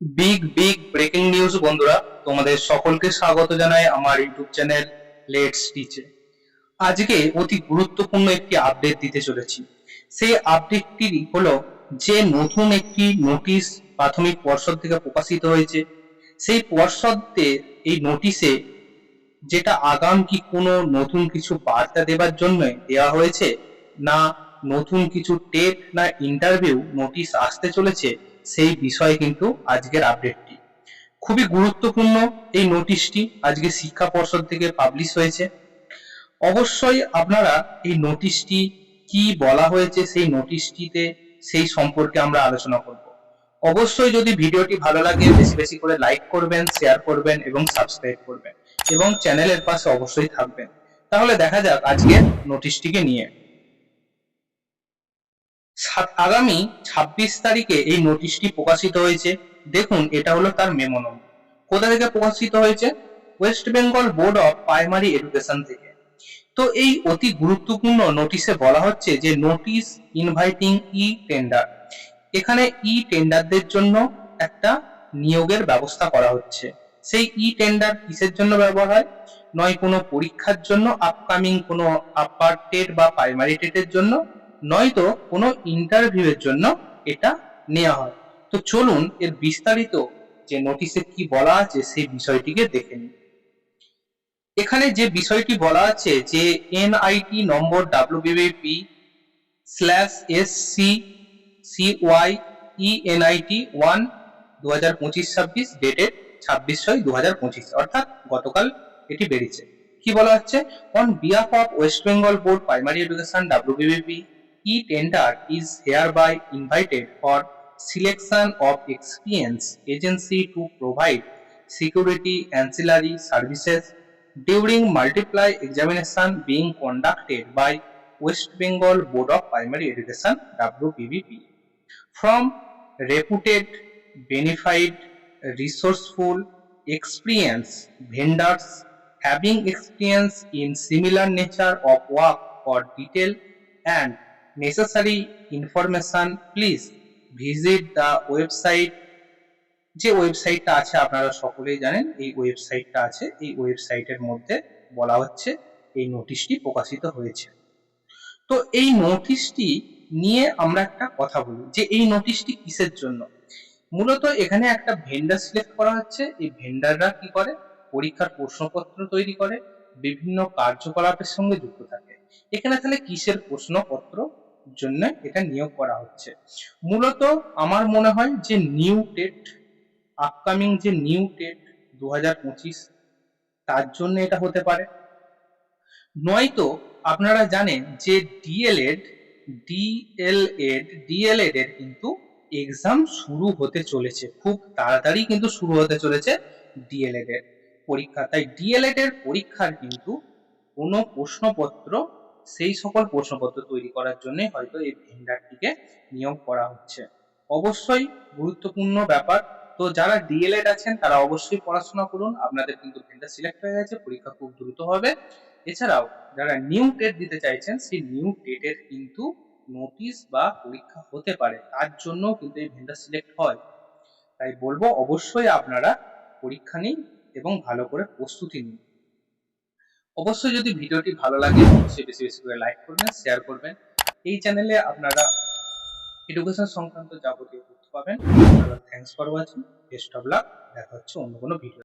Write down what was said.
Big big breaking news বন্ধুরা। তোমাদের সকলকে স্বাগত জানাই আমার ইউটিউব চ্যানেল লেটস টিচে আজকে অতি গুরুত্বপূর্ণ একটি আপডেট দিতে চলেছি। সেই আপডেটটি হলো যে নতুন একটি নোটিশ প্রাথমিক পর্ষদ থেকে প্রকাশিত হয়েছে। সেই পর্ষদে এই নোটিশে যেটা আগাম কি কোনো নতুন কিছু বার্তা দেবার জন্য দেওয়া হয়েছে, না নতুন কিছু টেট না ইন্টারভিউ নোটিশ আসতে চলেছে সেই বিষয়ে কিন্তু আজকের আপডেটটি খুবই গুরুত্বপূর্ণ এই নোটিশটি আজকে শিক্ষা পর্ষদ থেকে পাবলিশ হয়েছে। অবশ্যই আপনারা এই নোটিশটি কি বলা হয়েছে সেই নোটিশটিতে সেই সম্পর্কে আমরা আলোচনা করব। অবশ্যই যদি ভিডিওটি ভালো লাগে, বেশি বেশি করে লাইক করবেন শেয়ার করবেন এবং সাবস্ক্রাইব করবেন এবং চ্যানেলের পাশে অবশ্যই থাকবেন। তাহলে দেখা যাক আজকের নোটিশটিকে নিয়ে। আগামী ছাব্বিশ তারিখে এই নোটিশটি প্রকাশিত হয়েছে। দেখুন, এটা হলো তার মেমো নম্বর কোথা থেকে প্রকাশিত হয়েছে? West Bengal Board of Primary Education থেকে। তো এই অতি গুরুত্বপূর্ণ নোটিশে বলা হচ্ছে যে নোটিশ ইনভাইটিং ই টেন্ডার এখানে ই টেন্ডারদের জন্য একটা নিয়োগের ব্যবস্থা করা হচ্ছে। সেই ই টেন্ডার কিসের জন্য ব্যবহার হয়? নয়, কোনো পরীক্ষার জন্য আপকামিং কোনো আপার টেট বা প্রাইমারি টেটের জন্য নয়তো কোনো ইন্টারভিউয়ের জন্য এটা নেওয়া হয়। তো চলুন এর বিস্তারিত যে নোটিশে কি বলা আছে সেই বিষয়টিকে দেখে নিই। এখানে যে বিষয়টি বলা আছে যে এনআইটি নম্বর WBP slash S C C Y E NIT one দু হাজার পঁচিশ ছাব্বিশ ডেটেড ছাব্বিশ ছয় দু হাজার পঁচিশ, অর্থাৎ গতকাল এটি বেরিয়েছে কি বলা হচ্ছে? On behalf of West Bengal Board Primary Education WBP E tender is hereby invited for selection of experienced agency to provide security ancillary services during multiply examination being conducted by West Bengal Board of Primary Education WPBP from reputed benefited resourceful experienced vendors having experience in similar nature of work for detail and necessary information, please visit the website. যে ওয়েবসাইটটা আছে আপনারা সকলেই জানেন, এই ওয়েবসাইটটা আছে, এই ওয়েবসাইটের মধ্যে বলা হচ্ছে এই নোটিশটি প্রকাশিত হয়েছে। তো এই নোটিশটি নিয়ে আমরা একটা কথা বলি, যে এই নোটিশটি কিসের জন্য? মূলত এখানে একটা ভেন্ডার সিলেক্ট করা হচ্ছে, এই ভেন্ডাররা কি করে? পরীক্ষার প্রশ্নপত্র তৈরি করে, বিভিন্ন কার্যকলাপের সঙ্গে যুক্ত থাকে। এখানে তাহলে কিসের প্রশ্নপত্র? জন্য এটা নিয়োগ করা হচ্ছে। মূলত আমার মনে হয় যে নিউ টেট আপকামিং যে নিউ টেট দু হাজার পঁচিশ, তার জন্য এটা হতে পারে। নয়তো আপনারা জানেন যে ডিএলএড ডিএলএড ডিএলএড এর কিন্তু এক্সাম শুরু হতে চলেছে। খুব তাড়াতাড়ি কিন্তু শুরু হতে চলেছে ডিএলএড এর পরীক্ষা। তাই ডিএলএড এর পরীক্ষার কিন্তু কোনো প্রশ্নপত্র সেই সকল প্রশ্নপত্র তৈরি করার জন্য হয়তো এই ভেন্ডারটিকে নিয়োগ করা হচ্ছে। অবশ্যই গুরুত্বপূর্ণ ব্যাপার। তো যারা ডিএলএড আছেন, তারা অবশ্যই পড়াশোনা করুন। আপনাদের কিন্তু ভেন্ডার সিলেক্ট হয়ে গেছে, পরীক্ষা খুব দ্রুত হবে। এছাড়াও যারা নিউ টেট দিতে চাইছেন, সেই নিউ টেটের কিন্তু নোটিশ বা পরীক্ষা হতে পারে। তার জন্য কিন্তু এই ভেন্ডার সিলেক্ট হয়। তাই বলব, অবশ্যই আপনারা পরীক্ষা নিন এবং ভালো করে প্রস্তুতি নিন। অবশ্যই যদি ভিডিওটি ভালো লাগে, অবশ্যই বেশি বেশি করে লাইক করবেন শেয়ার করবেন। এই চ্যানেলে আপনারা এডুকেশন সংক্রান্ত যাবতীয় তথ্য পাবেন। Thanks for watching best of luck দেখা হচ্ছে অন্য কোনো ভিডিও